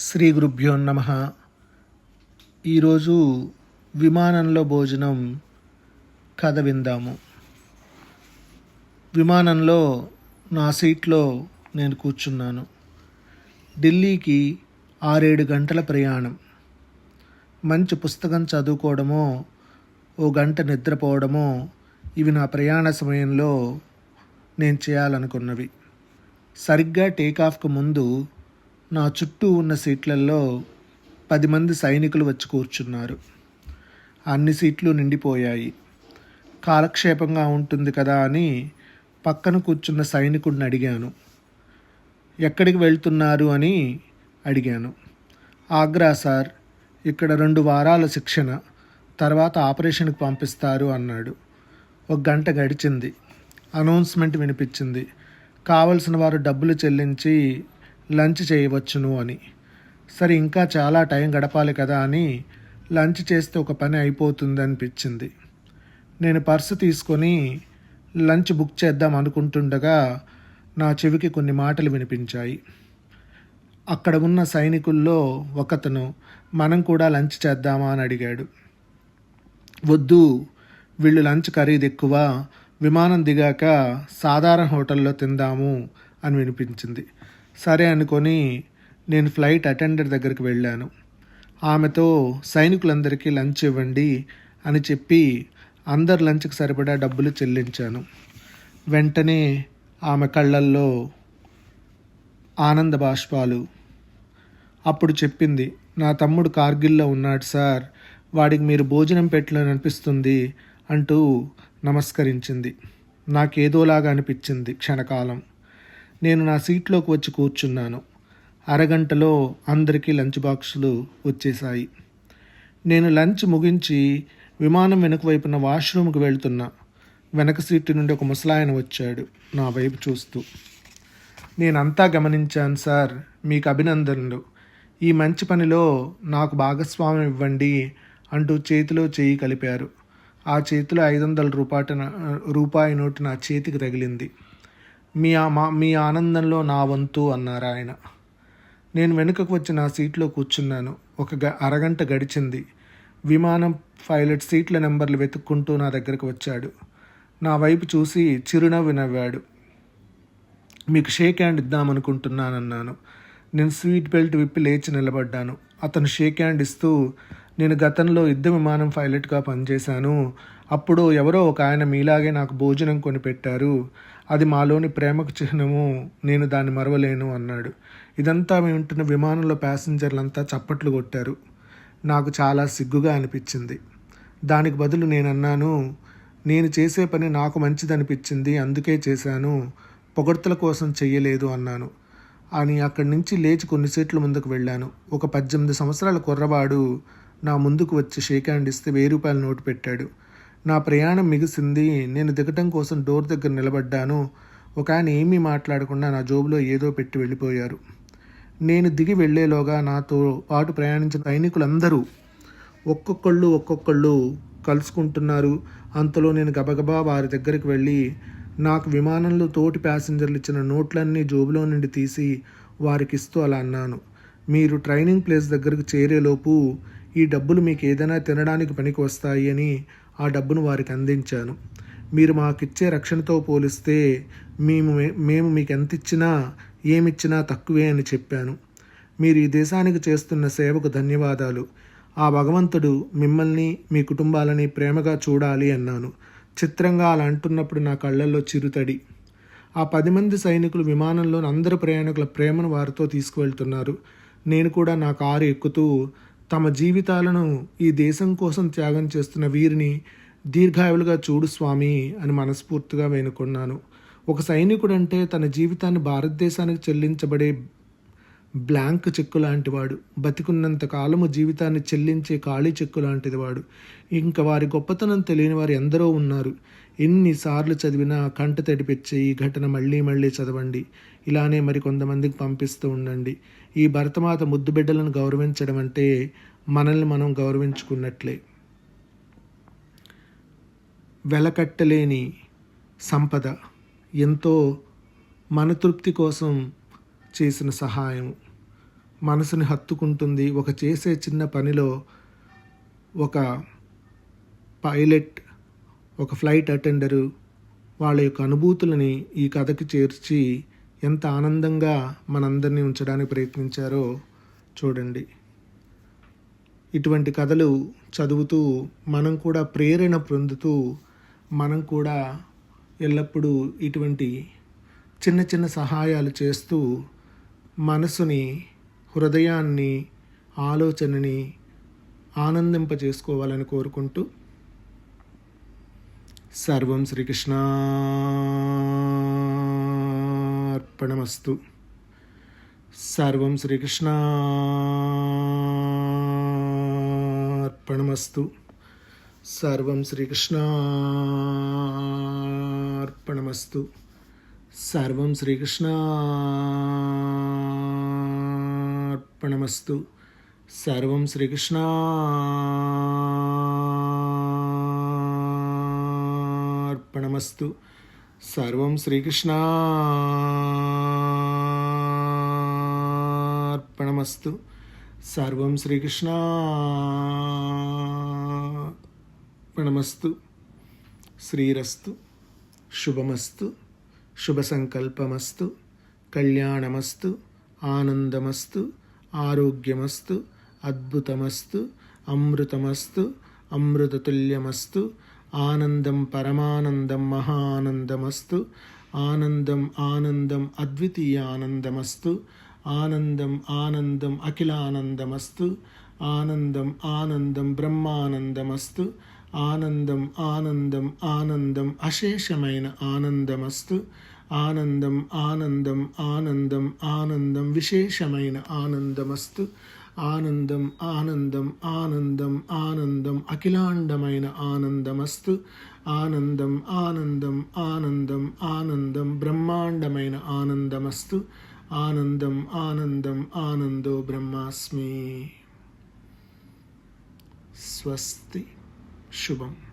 శ్రీ గురుభ్యో నమ. ఈరోజు విమానంలో భోజనం కథ విందాము. విమానంలో నా సీట్లో నేను కూర్చున్నాను. ఢిల్లీకి ఆరేడు గంటల ప్రయాణం. మంచి పుస్తకం చదువుకోవడమో ఓ గంట నిద్రపోవడమో ఇవి నా ప్రయాణ సమయంలో నేను చేయాలనుకున్నవి. సరిగ్గా టేకాఫ్కు ముందు నా చుట్టూ ఉన్న సీట్లలో పది మంది సైనికులు వచ్చి కూర్చున్నారు. అన్ని సీట్లు నిండిపోయాయి. కాలక్షేపంగా ఉంటుంది కదా అని పక్కన కూర్చున్న సైనికుడిని అడిగాను. ఎక్కడికి వెళ్తున్నారు అని అడిగాను. ఆగ్రా సార్. ఇక్కడ రెండు వారాల శిక్షణ. తర్వాత ఆపరేషన్కి పంపిస్తారు అన్నాడు. ఒక గంట గడిచింది. అనౌన్స్మెంట్ వినిపించింది. కావలసిన వారు డబ్బులు చెల్లించి లంచ్ చేయవచ్చును అని. సరే ఇంకా చాలా టైం గడపాలి కదా అని లంచ్ చేస్తే ఒక పని అయిపోతుంది అనిపించింది నేను పర్సు తీసుకొని లంచ్ బుక్ చేద్దాం అనుకుంటుండగా నా చెవికి కొన్ని మాటలు వినిపించాయి. అక్కడ ఉన్న సైనికుల్లో ఒకతను మనం కూడా లంచ్ చేద్దామా? అని అడిగాడు. వద్దు వీళ్ళు లంచ్ ఖరీదు ఎక్కువ విమానం దిగాక సాధారణ హోటల్లో తిందాము అని వినిపించింది. సరే అనుకొని నేను ఫ్లైట్ అటెండర్ దగ్గరికి వెళ్ళాను. ఆమెతో సైనికులందరికీ లంచ్ ఇవ్వండి అని చెప్పి అందరు లంచ్కి సరిపడా డబ్బులు చెల్లించాను. వెంటనే ఆమె కళ్ళల్లో ఆనంద బాష్పాలు. అప్పుడు చెప్పింది నా తమ్ముడు కార్గిల్లో ఉన్నాడు సార్ వాడికి మీరు భోజనం పెట్టలేని అనిపిస్తుంది అంటూ నమస్కరించింది. నాకేదోలాగా అనిపించింది క్షణకాలం. నేను నా సీట్లోకి వచ్చి కూర్చున్నాను. అరగంటలో అందరికీ లంచ్ బాక్సులు వచ్చేసాయి నేను లంచ్ ముగించి విమానం వెనుక వైపున వాష్రూమ్కి వెళ్తున్నా. వెనక సీటు నుండి ఒక ముసలాయన వచ్చాడు నా వైపు చూస్తూ. నేనంతా గమనించాను సార్ మీకు అభినందనలు. ఈ మంచి పనిలో నాకు భాగస్వామ్యం ఇవ్వండి అంటూ చేతిలో చేయి కలిపారు. ఆ చేతిలో ఐదు వందల రూపాయ రూపాయి నోటు నా చేతికి తగిలింది. మీ ఆ మా మీ ఆనందంలో నా వంతు అన్నారు ఆయన. నేను వెనుకకు వచ్చి నా సీట్లో కూర్చున్నాను. ఒక గ అరగంట గడిచింది. విమానం పైలట్ సీట్ల నెంబర్లు వెతుక్కుంటూ నా దగ్గరకు వచ్చాడు. నా వైపు చూసి చిరునవ్వు నవ్వాడు. మీకు షేక్ హ్యాండ్ ఇద్దామనుకుంటున్నానన్నాను. నేను సీట్ బెల్ట్ విప్పి లేచి నిలబడ్డాను. అతను షేక్ హ్యాండ్ ఇస్తూ నేను గతంలో యుద్ధ విమానం పైలట్గా పనిచేశాను. అప్పుడు ఎవరో ఒక ఆయన మీలాగే నాకు భోజనం కొనిపెట్టారు అది మాలోని ప్రేమకు చిహ్నము నేను దాన్ని మరవలేను అన్నాడు. ఇదంతా వింటున్న విమానంలో ప్యాసింజర్లంతా చప్పట్లు కొట్టారు. నాకు చాలా సిగ్గుగా అనిపించింది. దానికి బదులు నేను అన్నాను నేను చేసే పని నాకు మంచిదనిపించింది అందుకే చేశాను పొగడ్తల కోసం చెయ్యలేదు అన్నాను. అని అక్కడి నుంచి లేచి కొన్ని సీట్ల ముందుకు వెళ్ళాను. ఒక పద్దెనిమిది సంవత్సరాల కుర్రవాడు నా ముందుకు వచ్చి షేక్ హ్యాండ్ ఇస్తే వెయ్యి రూపాయల నోటు పెట్టాడు. నా ప్రయాణం మిగిసింది. నేను దిగటం కోసం డోర్ దగ్గర నిలబడ్డాను. ఒక ఆయన ఏమీ మాట్లాడకుండా నా జోబులో ఏదో పెట్టి వెళ్ళిపోయారు. నేను దిగి వెళ్ళేలోగా నాతో పాటు ప్రయాణించిన సైనికులందరూ ఒక్కొక్కళ్ళు ఒక్కొక్కళ్ళు కలుసుకుంటున్నారు. అంతలో నేను గబగబా వారి దగ్గరికి వెళ్ళి నాకు విమానంలో తోటి ప్యాసింజర్లు ఇచ్చిన నోట్లన్నీ జోబులో నుండి తీసి వారికి ఇస్తూ అలా అన్నాను. మీరు ట్రైనింగ్ ప్లేస్ దగ్గరకు చేరేలోపు ఈ డబ్బులు మీకు ఏదైనా తినడానికి పనికి వస్తాయి అని ఆ డబ్బును వారికి అందించాను. మీరు మాకిచ్చే రక్షణతో పోలిస్తే మేము మేము మీకు ఎంత ఇచ్చినా ఏమిచ్చినా తక్కువే అని చెప్పాను. మీరు ఈ దేశానికి చేస్తున్న సేవకు ధన్యవాదాలు. ఆ భగవంతుడు మిమ్మల్ని మీ కుటుంబాలని ప్రేమగా చూడాలి అన్నాను. చిత్రంగా అలా అంటున్నప్పుడు నా కళ్ళల్లో చిరుతడి. ఆ పది మంది సైనికులు విమానంలోని అందరు ప్రయాణికుల ప్రేమను వారితో తీసుకువెళ్తున్నారు. నేను కూడా నా కారు ఎక్కుతూ తమ జీవితాలను ఈ దేశం కోసం త్యాగం చేస్తున్న వీరిని దీర్ఘాయువులుగా చూడు స్వామి అని మనస్ఫూర్తిగా వేనుకున్నాను. ఒక సైనికుడంటే తన జీవితాన్ని భారతదేశానికి చెల్లించబడే బ్లాంక్ చెక్కు లాంటివాడు బతికున్నంత కాలము జీవితాన్ని చెల్లించే ఖాళీ చెక్కు లాంటిది వాడు. ఇంకా వారి గొప్పతనం తెలియని వారు ఎందరో ఉన్నారు. ఎన్నిసార్లు చదివినా కంట తడిపెచ్చే ఈ ఘటన మళ్ళీ మళ్ళీ చదవండి. ఇలానే మరి కొంతమందికి పంపిస్తూ ఉండండి. ఈ భరతమాత ముద్దుబిడ్డలను గౌరవించడం అంటే మనల్ని మనం గౌరవించుకున్నట్లే. వెలకట్టలేని సంపద. ఎంతో మనతృప్తి కోసం చేసిన సహాయం. మనసుని హత్తుకుంటుంది ఒక చేసే చిన్న పనిలో ఒక పైలట్ ఒక ఫ్లైట్ అటెండరు వాళ్ళ యొక్క అనుభూతులని ఈ కథకి చేర్చి ఎంత ఆనందంగా మనందరినీ ఉంచడానికి ప్రయత్నించారో చూడండి. ఇటువంటి కథలు చదువుతూ మనం కూడా ప్రేరణ పొందుతూ మనం కూడా ఎల్లప్పుడూ ఇటువంటి చిన్న చిన్న సహాయాలు చేస్తూ మనసుని హృదయాన్ని ఆలోచనని ఆనందింపజేసుకోవాలని కోరుకుంటూ సర్వం శ్రీకృష్ణార్పణమస్తు. సర్వం శ్రీకృష్ణార్పణమస్తు. సర్వం శ్రీకృష్ణార్పణమస్తు. సర్వం శ్రీకృష్ణ అర్పణమస్తు. సర్వం శ్రీకృష్ణార్పణమస్తు. సర్వం శ్రీకృష్ణార్పణమస్తు. సర్వం శ్రీకృష్ణార్పణమస్తు. శ్రీరస్తు శుభమస్తు. శుభసంకల్పమస్తు. కళ్యాణమస్తు. ఆనందమస్తు. ఆరోగ్యమస్తు అద్భుతమస్తు అమృతమస్తు అమృతతుల్యమస్తు ఆనందం పరమానందం మహానందమస్తు ఆనందం ఆనందం అద్వితీయ ఆనందమస్తు ఆనందం ఆనందం అఖిలానందమస్తు ఆనందం ఆనందం బ్రహ్మానందమస్తు ఆనందం ఆనందం ఆనందం అశేషమైన ఆనందమస్తు ఆనందం ఆనందం ఆనందం ఆనందం విశేషమైన ఆనందమస్తు ఆనందం ఆనందం ఆనందం ఆనందం అఖిలాండమైన ఆనందమస్తు ఆనందం ఆనందం ఆనందం ఆనందం బ్రహ్మాండమైన ఆనందమస్తు ఆనందం ఆనందం ఆనందో బ్రహ్మాస్మి స్వస్తి శుభం